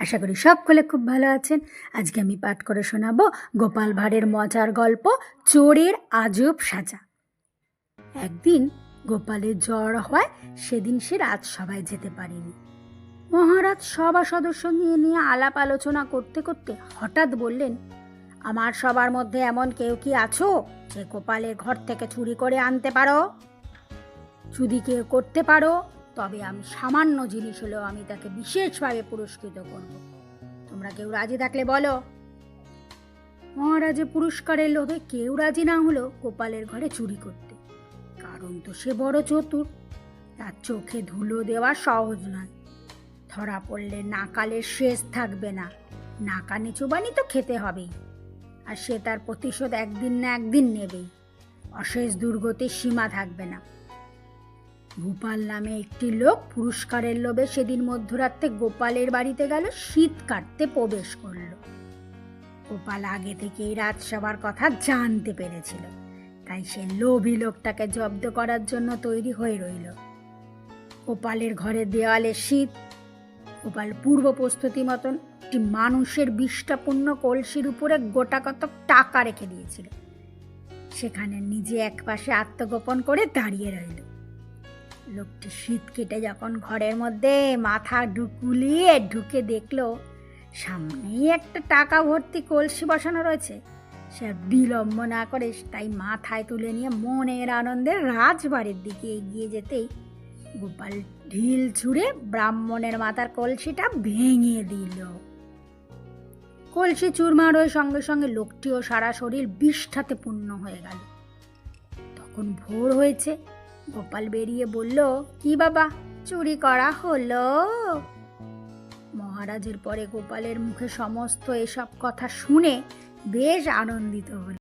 আশা করি সকলে খুব ভালো আছেন। আজকে আমি পাঠ করে শোনাবো গোপাল ভাঁড়ের মজার গল্প, চোরের আজব সাজা। একদিন গোপালের জ্বর হয়, সেদিন সে রাজসভায় যেতে পারেনি। মহারাজ সভা সদস্য নিয়ে নিয়ে আলাপ আলোচনা করতে করতে হঠাৎ বললেন, আমার সবার মধ্যে এমন কেউ কি আছো যে গোপালের ঘর থেকে চুরি করে আনতে পারো? যদি কেউ করতে পারো তবে আমি সামান্য জিনিস হলেও আমি তাকে বিশেষভাবে পুরস্কৃত করব। তোমরা কেউ রাজি থাকলে বলো। মহারাজে পুরস্কারের লোভে কেউ রাজি না হলো গোপালের ঘরে চুরি করতে। কারণ তো সে বড় চতুর। তার চোখে ধুলো দেওয়া সহজ নয়। ধরা পড়লে নাকালের শেষ থাকবে না। নাকা নিচুবানি তো খেতে হবেই। আর সে তার প্রতিশোধ একদিন না একদিন নেবেই। অশেষ দুর্গতির সীমা থাকবে না। গোপাল নামে একটি লোক পুরস্কারের লোভে সেদিন মধ্যরাত্রে গোপালের বাড়িতে গেল, শীত কাটতে প্রবেশ করল। গোপাল আগে থেকেই রাজসভার কথা জানতে পেরেছিল, তাই সে লোভী লোকটাকে জব্দ করার জন্য তৈরি হয়ে রইল। গোপালের ঘরে দেওয়ালে শীত, গোপাল পূর্ব প্রস্তুতি মতন একটি মানুষের বিষ্ঠাপূর্ণ কলসির উপরে গোটা কত টাকা রেখে দিয়েছিল। সেখানে নিজে একপাশে আত্মগোপন করে দাঁড়িয়ে রইল। লোকটি শীত কেটে যখন ঘরের মধ্যে মাথা ঢুকুলিয়ে ঢুকে দেখল, সামনেই একটা টাকা ভর্তি কলসি বসানো রয়েছে। সে বিলম্ব না করে তাই মাথায় তুলে নিয়ে মনের আনন্দে রাজবাড়ির দিকে এগিয়ে যেতেই গোপাল ঢিল ছুঁড়ে ব্রাহ্মণের মাথার কলসিটা ভেঙে দিল। কলসি চুরমার হয়ে সঙ্গে সঙ্গে লোকটিও সারা শরীর বিষ্ঠাতে পূর্ণ হয়ে গেল। তখন ভোর হয়েছে। গোপাল বেরিয়ে বলল, কি বাবা, চুরি করা হলো? মহারাজের পরে গোপালের মুখে সমস্ত এসব কথা শুনে বেশ আনন্দিত হল।